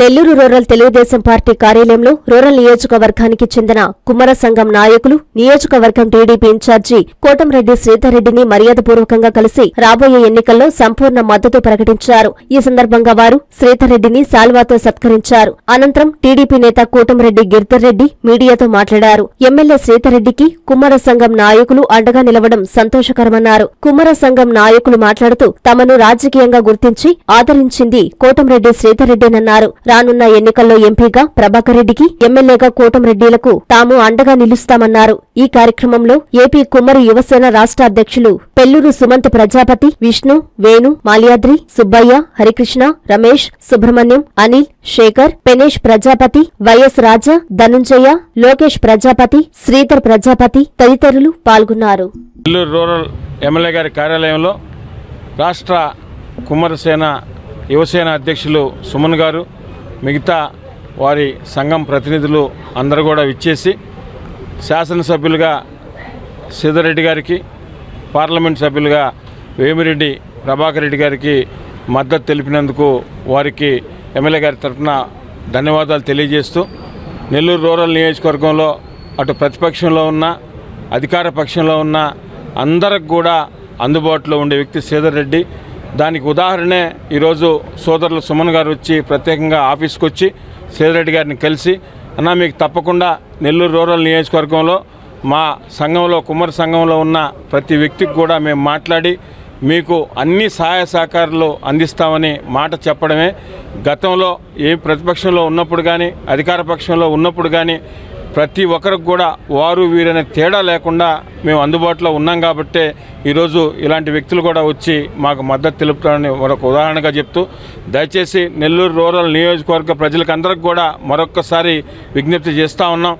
Nellore rural Telugu Desam party కార్యాలయంలో rural నియోజకవర్గానికి చెందిన కుమ్మర సంఘం నాయకులు నియోజకవర్గం టీడీపీ ఇన్ఛార్జి కోటంరెడ్డి శ్రీధర్రెడ్డిని మర్యాదపూర్వకంగా కలిసి రాబోయే ఎన్నికల్లో సంపూర్ణ మద్దతు ప్రకటించారు. ఈ సందర్భంగా వారు శ్రీధర్రెడ్డిని శాల్వాతో సత్కరించారు. అనంతరం టీడీపీ నేత కోటంరెడ్డి గిరిధర్రెడ్డి మీడియాతో మాట్లాడారు. ఎమ్మెల్యే శ్రీధర్రెడ్డికి కుమ్మర సంఘం నాయకులు అండగా నిలవడం సంతోషకరమన్నారు. కుమ్మర సంఘం నాయకులు మాట్లాడుతూ తమను రాజకీయంగా గుర్తించి ఆదరించింది కోటంరెడ్డి శ్రీధర్రెడ్డినన్నారు. రానున్న ఎన్నికల్లో ఎంపీగా ప్రభాకర్ రెడ్డికి ఎమ్మెల్యేగా కోటంరెడ్డిలకు తాము అండగా నిలుస్తామన్నారు. ఈ కార్యక్రమంలో ఏపీ కుమ్మరి యువసేన రాష్ట్ర అధ్యక్షులు పెల్లూరు సుమంత్ ప్రజాపతి విష్ణు వేణు మాల్యాద్రి సుబ్బయ్య హరికృష్ణ రమేష్ సుబ్రహ్మణ్యం అనిల్ శేఖర్ పెనేష్ ప్రజాపతి వైఎస్ రాజా ధనుంజయ లోకేష్ ప్రజాపతి శ్రీధర్ ప్రజాపతి తదితరులు పాల్గొన్నారు. నెల్లూరు రూరల్ ఎమ్మెల్యే గారి కార్యాలయంలో రాష్ట్ర కుమ్మరసేన యువసేన అధ్యక్షులు సుమన్ గారు మిగతా వారి సంఘం ప్రతినిధులు అందరూ కూడా విచ్చేసి శాసనసభ్యులుగా సిద్ధరెడ్డి గారికి పార్లమెంట్ సభ్యులుగా వేమిరెడ్డి ప్రభాకర్ రెడ్డి గారికి మద్దతు తెలిపినందుకు వారికి ఎమ్మెల్యే గారి తరఫున ధన్యవాదాలు తెలియజేస్తూ నెల్లూరు రూరల్ నియోజకవర్గంలో అటు ప్రతిపక్షంలో ఉన్న అధికార పక్షంలో ఉన్న అందరికి కూడా అందుబాటులో ఉండే వ్యక్తి శ్రీధర్ రెడ్డి. దానికి ఉదాహరణే ఈరోజు సోదరులు సుమన్ గారు వచ్చి ప్రత్యేకంగా ఆఫీస్కి వచ్చి శ్రీధర్ రెడ్డి గారిని కలిసి అన్న మీకు తప్పకుండా నెల్లూరు రూరల్ నియోజకవర్గంలో మా సంఘంలో కుమ్మరి సంఘంలో ఉన్న ప్రతి వ్యక్తికి కూడా మేము మాట్లాడి మీకు అన్ని సహాయ సహకారాలు అందిస్తామని మాట చెప్పడమే. గతంలో ఏ ప్రతిపక్షంలో ఉన్నప్పుడు కానీ అధికార పక్షంలో ఉన్నప్పుడు కానీ ప్రతి ఒక్కరికి కూడా వారు వీరనే తేడా లేకుండా మేము అందుబాటులో ఉన్నాం కాబట్టే ఈరోజు ఇలాంటి వ్యక్తులు కూడా వచ్చి మాకు మద్దతు తెలుపుతారని మరొక ఉదాహరణగా చెప్తూ దయచేసి నెల్లూరు రూరల్ నియోజకవర్గ ప్రజలకందరికి కూడా మరొక్కసారి విజ్ఞప్తి చేస్తూ ఉన్నాం.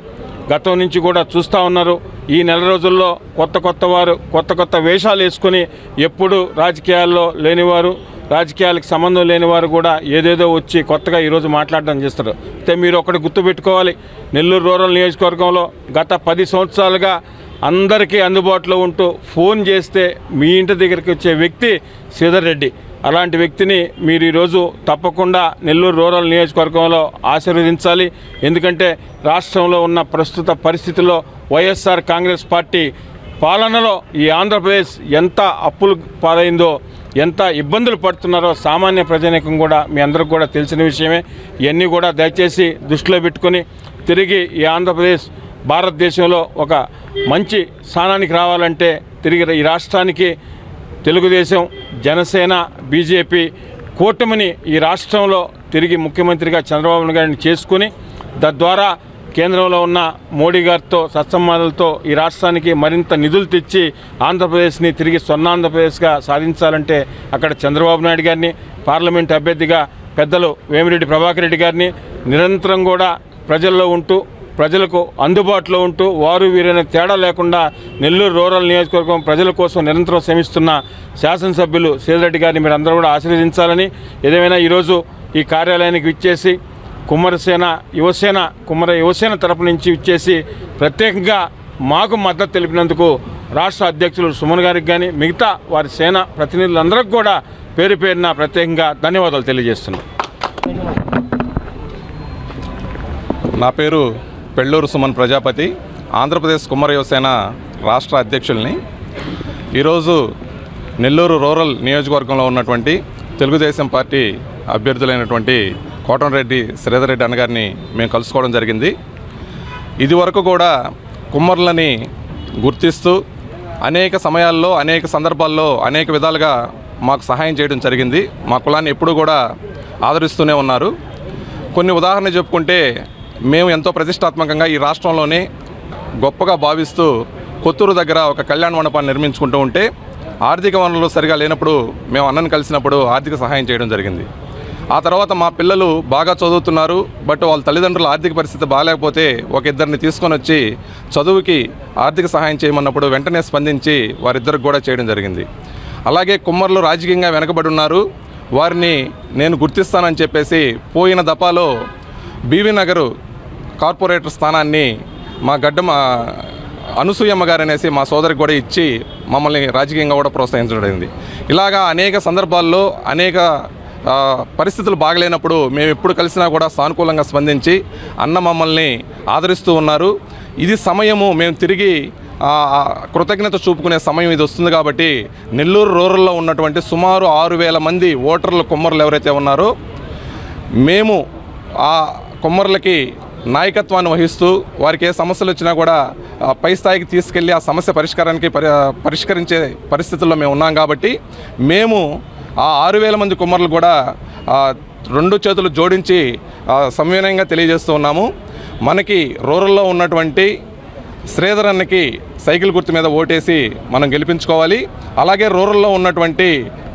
గతం నుంచి కూడా చూస్తూ ఉన్నారు. ఈ నెల రోజుల్లో కొత్త కొత్త వారు కొత్త కొత్త వేషాలు వేసుకొని ఎప్పుడు రాజకీయాల్లో లేనివారు. రాజకీయాలకు సంబంధం లేని వారు కూడా ఏదేదో వచ్చి కొత్తగా ఈరోజు మాట్లాడడం చేస్తారు. అయితే మీరు ఒకటి గుర్తుపెట్టుకోవాలి నెల్లూరు రూరల్ నియోజకవర్గంలో గత పది సంవత్సరాలుగా అందరికీ అందుబాటులో ఉంటూ ఫోన్ చేస్తే మీ ఇంటి దగ్గరికి వచ్చే వ్యక్తి శ్రీధర్ రెడ్డి. అలాంటి వ్యక్తిని మీరు ఈరోజు తప్పకుండా నెల్లూరు రూరల్ నియోజకవర్గంలో ఆశీర్వదించాలి. ఎందుకంటే రాష్ట్రంలో ఉన్న ప్రస్తుత పరిస్థితుల్లో వైఎస్ఆర్ కాంగ్రెస్ పార్టీ పాలనలో ఈ ఆంధ్రప్రదేశ్ ఎంత అప్పులు పాలైందో ఎంత ఇబ్బందులు పడుతున్నారో సామాన్య ప్రజానికం కూడా మీ అందరికి కూడా తెలిసిన విషయమే. ఇవన్నీ కూడా దయచేసి దృష్టిలో పెట్టుకొని తిరిగి ఈ ఆంధ్రప్రదేశ్ భారతదేశంలో ఒక మంచి స్థానానికి రావాలంటే తిరిగి ఈ రాష్ట్రానికి తెలుగుదేశం జనసేన బీజేపీ కూటమిని ఈ రాష్ట్రంలో తిరిగి ముఖ్యమంత్రిగా చంద్రబాబు నాయుడు గారిని చేసుకుని తద్వారా కేంద్రంలో ఉన్న మోడీ గారితో సత్సంబంధాలతో ఈ రాష్ట్రానికి మరింత నిధులు తెచ్చి ఆంధ్రప్రదేశ్ని తిరిగి స్వర్ణాంధ్రప్రదేశ్గా సాధించాలంటే అక్కడ చంద్రబాబు నాయుడు గారిని పార్లమెంట్ అభ్యర్థిగా పెద్దలు వేమిరెడ్డి ప్రభాకర్ రెడ్డి గారిని నిరంతరం కూడా ప్రజల్లో ఉంటూ ప్రజలకు అందుబాటులో ఉంటూ వారు వీరైన తేడా లేకుండా నెల్లూరు రూరల్ నియోజకవర్గం ప్రజల కోసం నిరంతరం శ్రమిస్తున్న శాసనసభ్యులు సీతారెడ్డి గారిని మీరు అందరూ కూడా ఆశీర్వదించాలని ఏదేమైనా ఈరోజు ఈ కార్యాలయానికి విచ్చేసి కుమ్మరసేన యువసేన కుమ్మర యువసేన తరపు నుంచి ఇచ్చేసి ప్రత్యేకంగా మాకు మద్దతు తెలిపినందుకు రాష్ట్ర అధ్యక్షులు సుమన్ గారికి కానీ మిగతా వారి సేన ప్రతినిధులందరికీ కూడా పేరు పేరున ప్రత్యేకంగా ధన్యవాదాలు తెలియజేస్తున్నాను నా పేరు పెళ్ళూరు సుమన్ ప్రజాపతి ఆంధ్రప్రదేశ్ కుమ్మర యువసేన రాష్ట్ర అధ్యక్షుల్ని. ఈరోజు నెల్లూరు రూరల్ నియోజకవర్గంలో ఉన్నటువంటి తెలుగుదేశం పార్టీ అభ్యర్థులైనటువంటి కోటంరెడ్డి శ్రీధర్ రెడ్డి అన్నగారిని మేము కలుసుకోవడం జరిగింది. ఇదివరకు కూడా కుమ్మరులని గుర్తిస్తూ అనేక సమయాల్లో అనేక సందర్భాల్లో అనేక విధాలుగా మాకు సహాయం చేయడం జరిగింది. మా కులాన్ని ఎప్పుడూ కూడా ఆదరిస్తూనే ఉన్నారు. కొన్ని ఉదాహరణ చెప్పుకుంటే మేము ఎంతో ప్రతిష్టాత్మకంగా ఈ రాష్ట్రంలోనే గొప్పగా భావిస్తూ కొత్తూరు దగ్గర ఒక కళ్యాణ మండపాన్ని నిర్మించుకుంటూ ఉంటే ఆర్థిక వనరులు సరిగా లేనప్పుడు మేము అన్నను కలిసినప్పుడు ఆర్థిక సహాయం చేయడం జరిగింది. ఆ తర్వాత మా పిల్లలు బాగా చదువుతున్నారు బట్ వాళ్ళ తల్లిదండ్రుల ఆర్థిక పరిస్థితి బాగాలేకపోతే ఒక ఇద్దరిని తీసుకొని వచ్చి చదువుకి ఆర్థిక సహాయం చేయమన్నప్పుడు వెంటనే స్పందించి వారిద్దరికి కూడా చేయడం జరిగింది. అలాగే కుమ్మర్లు రాజకీయంగా వెనకబడి ఉన్నారు. వారిని నేను గుర్తిస్తానని చెప్పేసి పోయిన దపాలో బీవీ నగరు కార్పొరేటర్ స్థానాన్ని మా గడ్డ మా అనసూయమ్మ గారు అనేసి మా సోదరికి కూడా ఇచ్చి మమ్మల్ని రాజకీయంగా కూడా ప్రోత్సహించడం జరిగింది. ఇలాగా అనేక సందర్భాల్లో అనేక పరిస్థితులు బాగలేనప్పుడు మేము ఎప్పుడు కలిసినా కూడా సానుకూలంగా స్పందించి అన్న మమ్మల్ని ఆదరిస్తూ ఉన్నారు. ఇది సమయము మేము తిరిగి కృతజ్ఞత చూపుకునే సమయం ఇది వస్తుంది కాబట్టి నెల్లూరు రూరల్లో ఉన్నటువంటి సుమారు ఆరు వేల మంది ఓటర్లు కుమ్మరులు ఎవరైతే ఉన్నారో మేము ఆ కుమ్మరులకి నాయకత్వాన్ని వహిస్తూ వారికి ఏ సమస్యలు వచ్చినా కూడా పై స్థాయికి తీసుకెళ్ళి ఆ సమస్య పరిష్కారానికి పరి పరిష్కరించే పరిస్థితుల్లో మేము ఉన్నాం కాబట్టి మేము ఆ ఆరు వేల మంది కుమ్మరులు కూడా రెండు చేతులు జోడించి ఆ, సంవినయంగా తెలియజేస్తూ ఉన్నాము. మనకి రూరల్లో ఉన్నటువంటి శ్రీధర్ అన్నకి సైకిల్ గుర్తు మీద ఓటేసి మనం గెలిపించుకోవాలి. అలాగే రూరల్లో ఉన్నటువంటి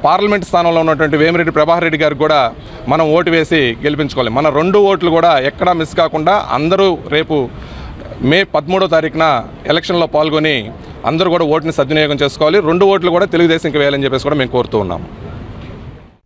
పార్లమెంట్ స్థానంలో ఉన్నటువంటి వేమిరెడ్డి ప్రభాకర్ రెడ్డి గారికి కూడా మనం ఓటు వేసి గెలిపించుకోవాలి. మన రెండు ఓట్లు కూడా ఎక్కడా మిస్ కాకుండా అందరూ రేపు మే పదమూడో తారీఖున ఎలక్షన్లో పాల్గొని అందరూ కూడా ఓటుని సద్వినియోగం చేసుకోవాలి. రెండు ఓట్లు కూడా తెలుగుదేశంకి వేయాలని చెప్పేసి కూడా మేము కోరుతూ ఉన్నాము.